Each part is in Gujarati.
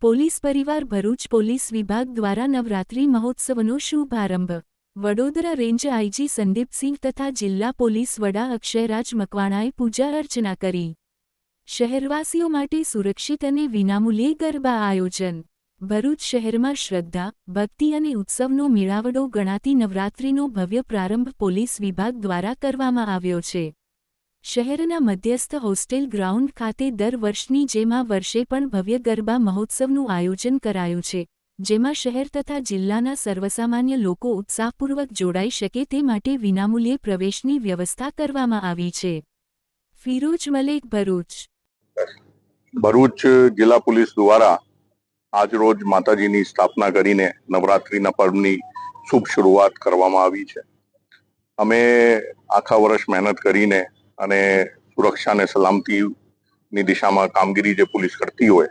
પોલીસ પરિવાર ભરૂચ પોલીસ વિભાગ દ્વારા નવરાત્રિ મહોત્સવનો શુભારંભ. વડોદરા રેન્જ આઈજી સંદીપસિંહ તથા જિલ્લા પોલીસ વડા અક્ષયરાજ મકવાણાએ પૂજા અર્ચના કરી. શહેરવાસીઓ માટે સુરક્ષિત અને વિનામૂલ્યે ગરબા આયોજન. ભરૂચ શહેરમાં શ્રદ્ધા, ભક્તિ અને ઉત્સવનો મેળાવડો ગણાતી નવરાત્રિનો ભવ્ય પ્રારંભ પોલીસ વિભાગ દ્વારા કરવામાં આવ્યો છે. શહેરના મધ્યસ્થ હોસ્ટેલ ગ્રાઉન્ડ ખાતે દર વર્ષની જેમ આ વર્ષે પણ ભવ્ય ગરબા મહોત્સવનું આયોજન કરાયું છે, જેમાં શહેર તથા જિલ્લાના સર્વસામાન્ય લોકો ઉત્સાહપૂર્વક જોડાઈ શકે તે માટે વિનામૂલ્યે પ્રવેશની વ્યવસ્થા કરવામાં આવી છે. ફિરોજ મલેક, ભરૂચ. ભરૂચ જિલ્લા પોલીસ દ્વારા આજરોજ માતાજીની સ્થાપના કરીને નવરાત્રિના પર્વની શુભ શરૂઆત કરવામાં આવી છે. અમે આખા વર્ષ મહેનત કરીને અને સુરક્ષા અને સલામતીની દિશામાં કામગીરી જે પોલીસ કરતી હોય,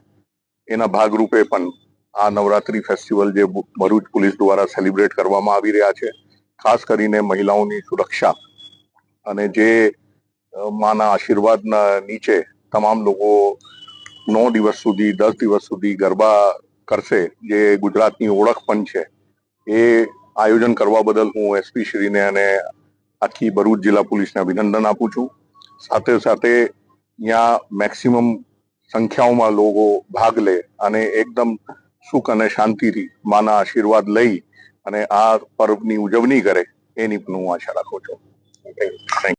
એના ભાગરૂપે પણ આ નવરાત્રી ફેસ્ટિવલ જે ભરૂચ પોલીસ દ્વારા સેલિબ્રેટ કરવામાં આવી રહ્યા છે, ખાસ કરીને મહિલાઓની સુરક્ષા અને જે માના આશીર્વાદના નીચે તમામ લોકો નવ દિવસ સુધી, દસ દિવસ સુધી ગરબા કરશે, જે ગુજરાતની ઓળખ પણ છે, એ આયોજન કરવા બદલ હું એસપી શ્રીને અને આખી ભરૂચ જિલ્લા પોલીસને અભિનંદન આપું છું. સાથે સાથે અહીંયા મેક્સિમમ સંખ્યાઓમાં લોકો ભાગ લે અને એકદમ સુખ અને શાંતિથી માના આશીર્વાદ લઈ અને આ પર્વની ઉજવણી કરે એની પણ હું આશા રાખું છું. થેન્ક